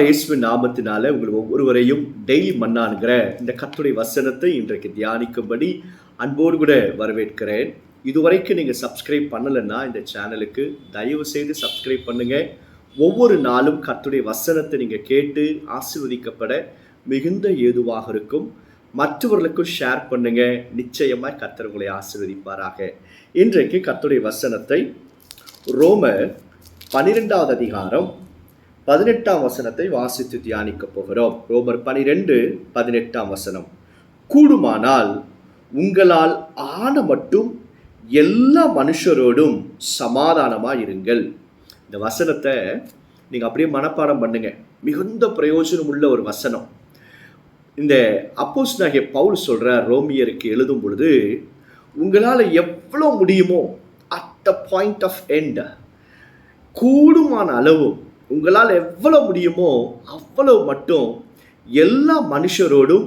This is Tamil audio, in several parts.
இயேசுவின் நாமத்தினால உங்கள் ஒவ்வொருவரையும் டெய்லி மன்னானுங்கிற இந்த கத்துடைய வசனத்தை இன்றைக்கு தியானிக்கும்படி அன்போடு கூட வரவேற்கிறேன். இதுவரைக்கும் நீங்கள் சப்ஸ்கிரைப் பண்ணலைன்னா இந்த சேனலுக்கு தயவு செய்து சப்ஸ்கிரைப் பண்ணுங்க. ஒவ்வொரு நாளும் கத்துடைய வசனத்தை நீங்கள் கேட்டு ஆசிர்வதிக்கப்பட மிகுந்த ஏதுவாக இருக்கும். மற்றவர்களுக்கும் ஷேர் பண்ணுங்க. நிச்சயமாக கர்த்தர் உங்களை இன்றைக்கு கத்துடைய வசனத்தை ரோமர் பன்னிரெண்டாவது அதிகாரம் பதினெட்டாம் வசனத்தை வாசித்து தியானிக்க போகிறோம். ரோமர் பனிரெண்டு பதினெட்டாம் வசனம். கூடுமானால் உங்களால் ஆன மட்டும் எல்லா மனுஷரோடும் சமாதானமாக இருங்கள் இந்த வசனத்தை நீங்கள் அப்படியே மனப்பாடம் பண்ணுங்க. மிகுந்த பிரயோஜனம் உள்ள ஒரு வசனம். இந்த அப்போஸ் நாகிய பவுல் சொல்கிற ரோமியருக்கு எழுதும் பொழுது உங்களால் எவ்வளோ முடியுமோ at the point of end கூடுமான அளவும் உங்களால் எவ்வளோ முடியுமோ அவ்வளவு மட்டும் எல்லா மனுஷரோடும்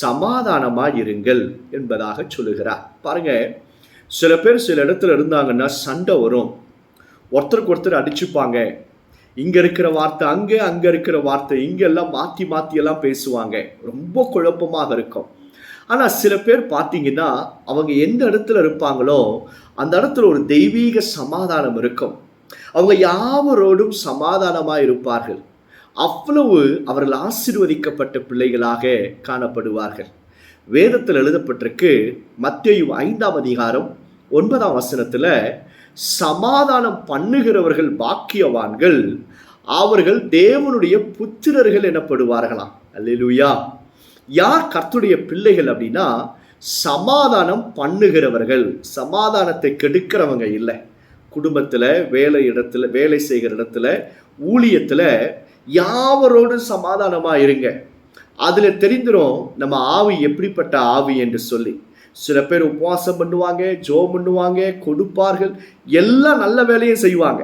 சமாதானமாக இருங்கள் என்பதாக சொல்லுகிறார். பாருங்க சில பேர் சில இடத்துல இருந்தாங்கன்னா சண்டை வரும். ஒருத்தருக்கு ஒருத்தர் அடிச்சுப்பாங்க. இங்கே இருக்கிற வார்த்தை அங்கே அங்கே இருக்கிற வார்த்தை இங்கெல்லாம் எல்லாம் மாற்றியெல்லாம் பேசுவாங்க. ரொம்ப குழப்பமாக இருக்கும். ஆனால் சில பேர் பார்த்தீங்கன்னா அவங்க எந்த இடத்துல இருப்பாங்களோ அந்த இடத்துல ஒரு தெய்வீக சமாதானம் இருக்கும். அவங்க யாவரோடும் சமாதானமாக இருப்பார்கள். அவ்வளவு அவர்கள் ஆசிர்வதிக்கப்பட்ட பிள்ளைகளாக காணப்படுவார்கள். வேதத்தில் எழுதப்பட்டிருக்கு மத்திய ஐந்தாம் அதிகாரம் ஒன்பதாம் வசனத்தில் சமாதானம் பண்ணுகிறவர்கள் பாக்கியவான்கள் அவர்கள் தேவனுடைய புத்திரர்கள் எனப்படுவார்களாம். அல்லா யார் கர்த்துடைய பிள்ளைகள் அப்படின்னா சமாதானம் பண்ணுகிறவர்கள். சமாதானத்தை கெடுக்கிறவங்க இல்லை. குடும்பத்தில் வேலை இடத்துல வேலை செய்கிற இடத்துல ஊழியத்தில் யாவரோடும் சமாதானமாக இருங்க. அதில் தெரிந்துடும் நம்ம ஆவி எப்படிப்பட்ட ஆவி என்று சொல்லி. சில பேர் உபவாசம் பண்ணுவாங்க ஜோ பண்ணுவாங்க கொடுப்பார்கள். எல்லாம் நல்ல வேலையும் செய்வாங்க.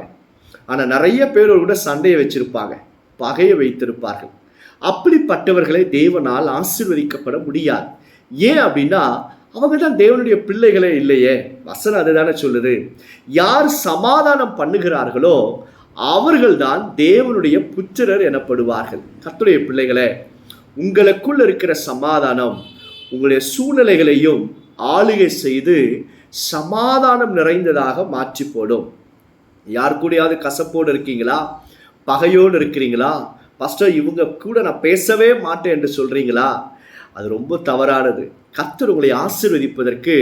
ஆனால் நிறைய பேரோடு கூட சண்டையை வச்சிருப்பாங்க பகையை வைத்திருப்பார்கள். அப்படிப்பட்டவர்களை தேவனால் ஆசீர்வதிக்கப்பட முடியாது. ஏன் அப்படின்னா அவங்க தான் தேவனுடைய பிள்ளைகளே இல்லையே. வசனம் அதுதானே சொல்லுது. யார் சமாதானம் பண்ணுகிறார்களோ அவர்கள்தான் தேவனுடைய புத்திரர் எனப்படுவார்கள். கத்துடைய பிள்ளைகளே உங்களுக்குள் இருக்கிற சமாதானம் உங்களுடைய சூழ்நிலைகளையும் ஆளுகை செய்து சமாதானம் நிறைந்ததாக மாற்றி போடும் யார் கூடயாவது கசப்போடு இருக்கீங்களா? பகையோடு இருக்கிறீங்களா? ஃபஸ்ட்டு இவங்க கூட நான் பேசவே மாட்டேன் என்று சொல்கிறீங்களா அது ரொம்ப தவறானது. கத்தர் உங்களை ஆசிர்வதிப்பதற்கு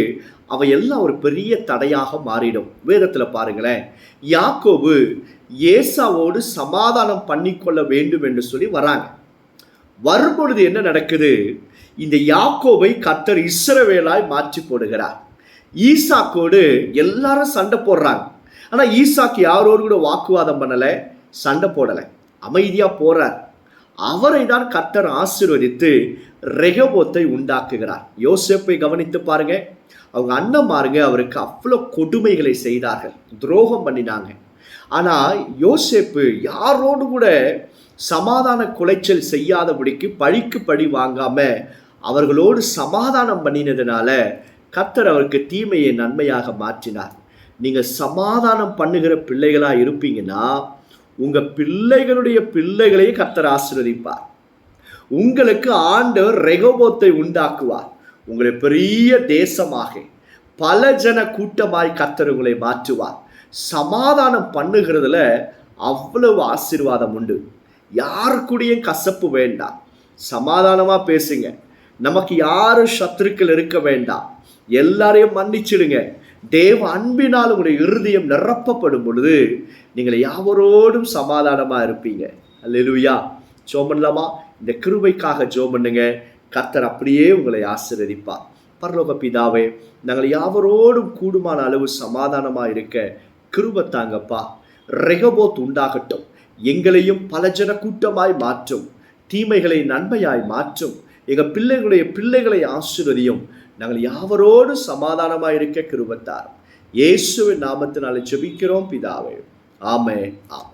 அவையெல்லாம் ஒரு பெரிய தடையாக மாறிடும். வேதத்தில் பாருங்களேன். யாக்கோபு ஏசாவோடு சமாதானம் பண்ணிக்கொள்ள வேண்டும் என்று சொல்லி வராங்க. வரும்பொழுது என்ன நடக்குது? இந்த யாக்கோபை கத்தர் இஸ்ரவேலாய் மாற்றி போடுகிறார். ஈசாக்கோடு எல்லாரும் சண்டை போடுறாங்க. ஆனால் ஈசாக்கு யாரோடு கூட வாக்குவாதம் பண்ணலை சண்டை போடலை. அமைதியாக போறார். அவரை தான் கத்தர் ஆசீர்வதித்து ரெகபோத்தை உண்டாக்குகிறார். யோசேப்பை கவனித்து பாருங்க. அவங்க அண்ணன்மாருங்க அவருக்கு அவ்வளோ கொடுமைகளை செய்தார்கள். துரோகம் பண்ணினாங்க. ஆனால் யோசேப்பு யாரோடு கூட சமாதான குலைச்சல் செய்யாதபடிக்கு பழிக்கு பழி வாங்காம அவர்களோடு சமாதானம் பண்ணினதுனால கத்தர் அவருக்கு தீமையை நன்மையாக மாற்றினார். நீங்கள் சமாதானம் பண்ணுகிற பிள்ளைகளாக இருப்பீங்கன்னா உங்கள் பிள்ளைகளுடைய பிள்ளைகளையும் கத்தர் ஆசிர்வதிப்பார். உங்களுக்கு ஆண்டவர் ரெகோபோத்தை உண்டாக்குவார். உங்களை பெரிய தேசமாக பல ஜன கூட்டமாய் கர்த்தர் மாற்றுவார். சமாதானம் பண்ணுகிறதுல அவ்வளவு ஆசீர்வாதம் உண்டு. யாருக்குடையும் கசப்பு வேண்டாம். சமாதானமாக பேசுங்க. நமக்கு யாரும் சத்துருக்கள் இருக்க வேண்டாம். எல்லாரையும் மன்னிச்சிடுங்க. தேவ அன்பினால் உங்களுடைய இருதயம் நிரப்பப்படும் பொழுது நீங்கள் யாவரோடும் சமாதானமாக இருப்பீங்க. அல்லா சோமன்லாமா இந்த கிருபைக்காக ஜோ பண்ணுங்க. கர்த்தர் அப்படியே உங்களை ஆசீர்வதிப்பார். பரலோக பிதாவே நாங்கள் யாவரோடும் கூடுமான அளவு சமாதானமாக இருக்க கிருபத்தாங்கப்பா ரெகபோத் உண்டாகட்டும். எங்களையும் பல ஜன கூட்டமாய் மாற்றும். தீமைகளை நன்மையாய் மாற்றும். எங்கள் பிள்ளைகளுடைய பிள்ளைகளை ஆசீர்வதியும். நாங்கள் யாவரோடு சமாதானமாக இருக்க கிருபத்தார். இயேசுவின் நாமத்தினாலே ஜெபிக்கிறோம் பிதாவே. ஆமே ஆம்